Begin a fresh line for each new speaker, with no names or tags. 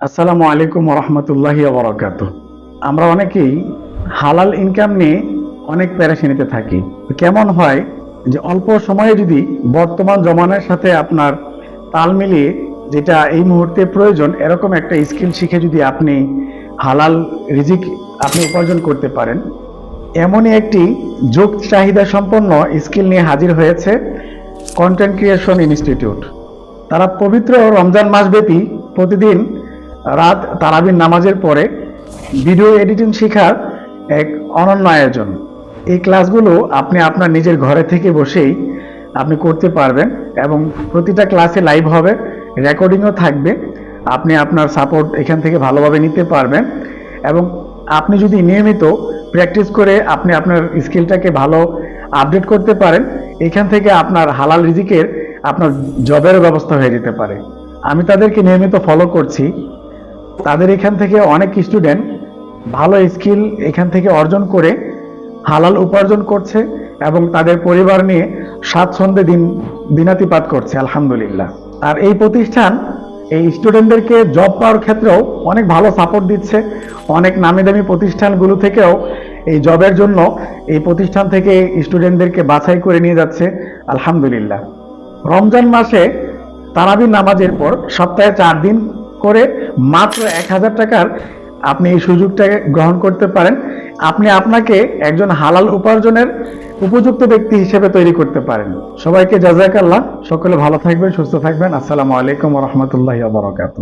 আসসালামু আলাইকুম রহমতুল্লাহি বরকাত আমরা অনেকেই হালাল ইনকাম নিয়ে অনেক প্যারাশানিতে থাকি। কেমন হয় যে অল্প সময়ে যদি বর্তমান জমানার সাথে আপনার তাল মিলিয়ে যেটা এই মুহূর্তে প্রয়োজন, এরকম একটা স্কিল শিখে যদি আপনি হালাল রিজিক আপনি উপার্জন করতে পারেন, এমনই একটি যোগ চাহিদা সম্পন্ন স্কিল নিয়ে হাজির হয়েছে কন্টেন্ট ক্রিয়েশন ইনস্টিটিউট তারা পবিত্র রমজান মাসব্যাপী প্রতিদিন রাত তারাবির নামাজের পরে ভিডিও এডিটিং শেখার এক অনন্য আয়োজন। এই ক্লাসগুলো আপনি আপনার নিজের ঘরে থেকে বসেই আপনি করতে পারবেন এবং প্রতিটা ক্লাসে লাইভ হবে, রেকর্ডিংও থাকবে। আপনি আপনার সাপোর্ট এখান থেকে ভালোভাবে নিতে পারবেন এবং আপনি যদি নিয়মিত প্র্যাকটিস করে আপনি আপনার স্কিলটাকে ভালো আপডেট করতে পারেন, এখান থেকে আপনার হালাল রিজিকের আপনার জবের ব্যবস্থা হয়ে যেতে পারে। আমি তাদেরকে নিয়মিত ফলো করছি। তাদের এখান থেকে অনেক স্টুডেন্ট ভালো স্কিল এখান থেকে অর্জন করে হালাল উপার্জন করছে এবং তাদের পরিবার নিয়ে স্বাচ্ছন্দ্যে দিন, দিনাতিপাত করছে, আলহামদুলিল্লাহ। আর এই প্রতিষ্ঠান এই স্টুডেন্টদেরকে জব পাওয়ার ক্ষেত্রেও অনেক ভালো সাপোর্ট দিচ্ছে। অনেক নামি দামি প্রতিষ্ঠানগুলো থেকেও এই জবের জন্য এই প্রতিষ্ঠান থেকে স্টুডেন্টদেরকে বাছাই করে নিয়ে যাচ্ছে, আলহামদুলিল্লাহ। রমজান মাসে তারাবির নামাজের পর সপ্তাহে চার দিন করে মাত্র এক হাজার টাকার আপনি এই সুযোগটা গ্রহণ করতে পারেন। আপনি আপনাকে একজন হালাল উপার্জনের উপযুক্ত ব্যক্তি হিসেবে তৈরি করতে পারেন। সবাইকে জাজাকাল্লাহ। সকলে ভালো থাকবেন, সুস্থ থাকবেন। আসসালামু আলাইকুম রহমতুল্লাহ বরকাত